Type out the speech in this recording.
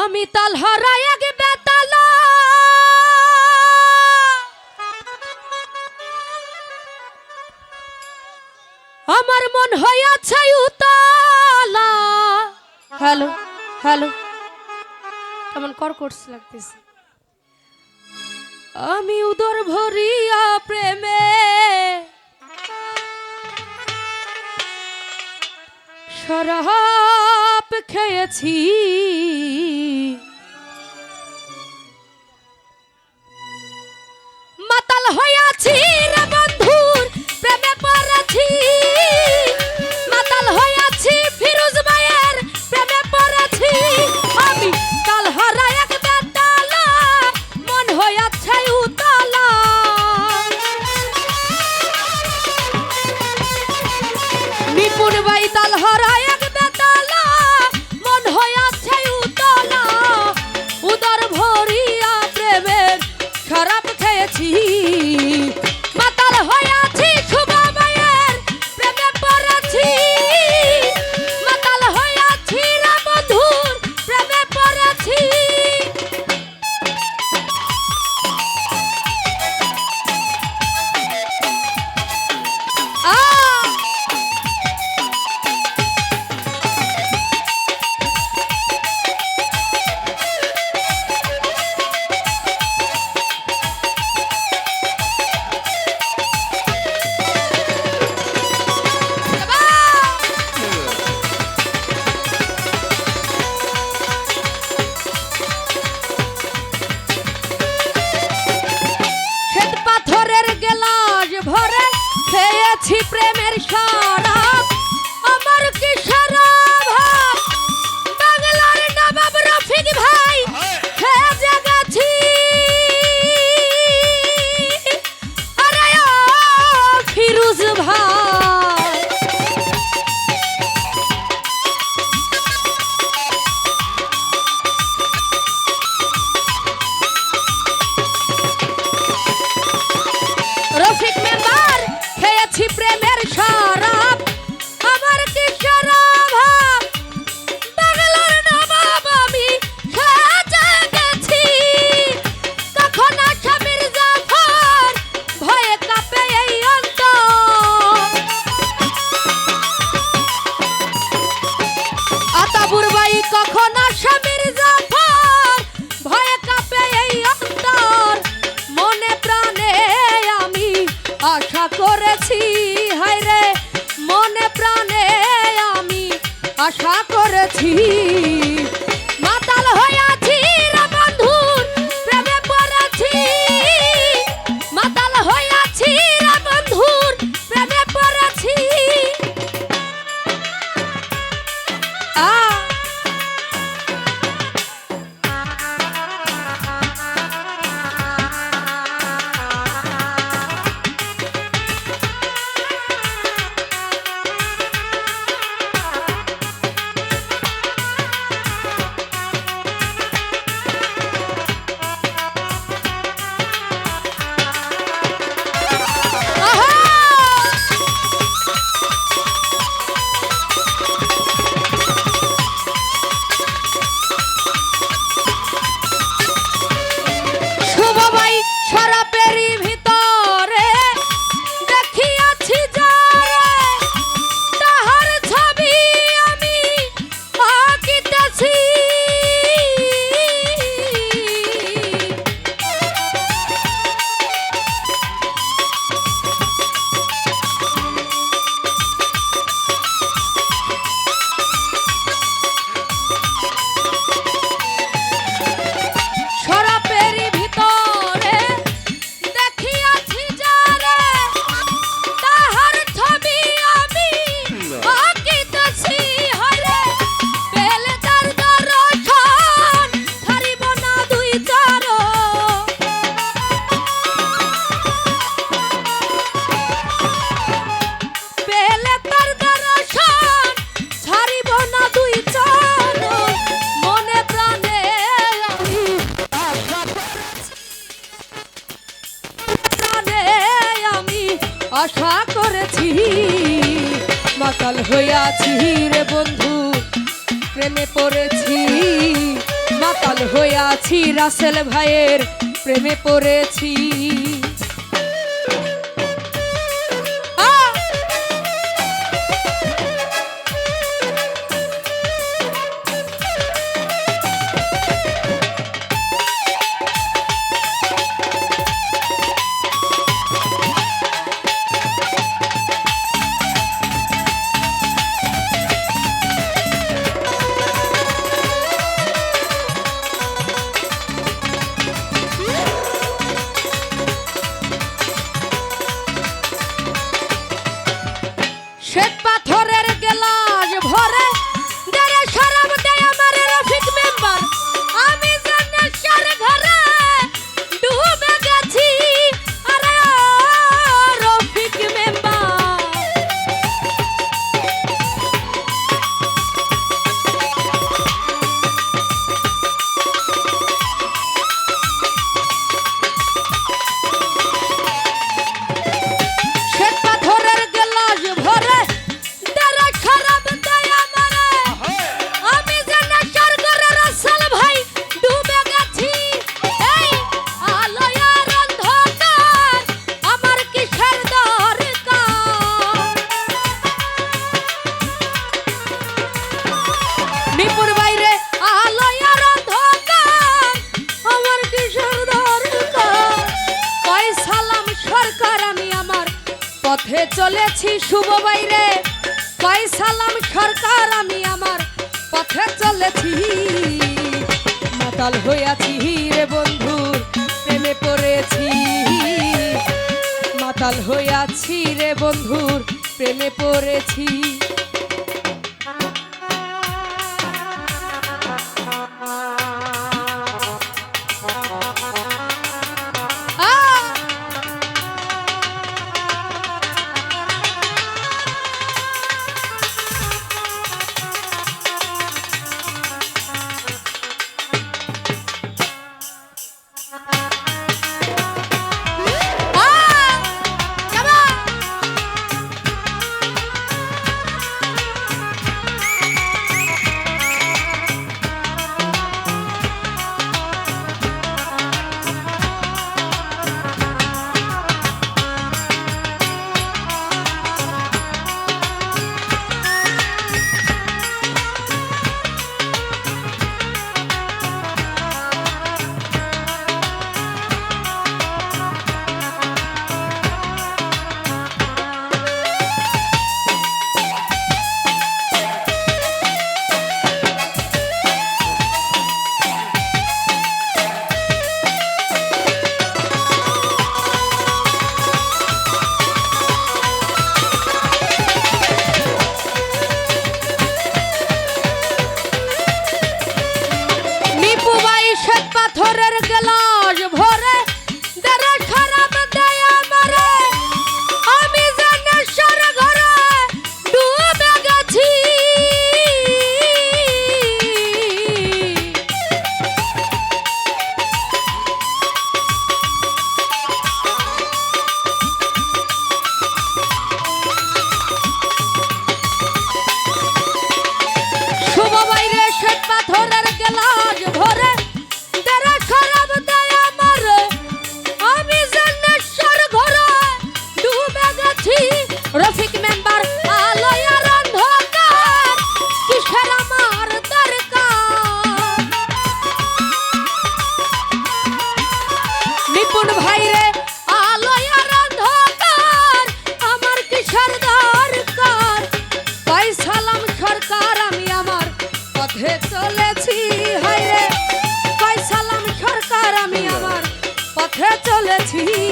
আমি তাল হরাই আগে বেতালা। আমার মন হইয়াছে উতালা। Hello hello. কেমন কর্কট লাগতেছে। আমি উদর ভরিয়া প্রেমে। শরাব খেয়েছি মাতাল হইয়াছি রে বন্ধুর প্রেমে পড়েছি। মাতাল হইয়াছি ফিরোজ ভাইয়ের প্রেমে পড়েছি। আমি কাল হারাই এক বেতালা হইয়াছে উতালা। নিপুণ বাই তাল এক প্রেমের শরাব খেয়েছি প্রেমের শরাব আমার কি শরাব বাংলার নবাব আমি সাজা গেছি। কখন আসামির জাফর ভয়ে কাঁপে এই অন্তর। আতাবুর বাই কখন আসামির জাফর করেছি হায়রে মনে প্রাণে আমি আশা করেছি। হইয়াছি রে বন্ধু প্রেমে পড়েছি। হয়ে আছি রাসেল ভাইয়ের প্রেমে পড়েছি। শ্বেত পাথরের সালাম সরকার, আমি আমার পথে চলেছি শুভ বাইরে। কয় সালাম সরকার, আমি আমার পথে চলেছি। মাতাল হইয়াছি রে বন্ধু, প্রেমে পড়েছি। মাতাল হইয়াছি রে বন্ধুর প্রেমে পড়েছি। gratuit.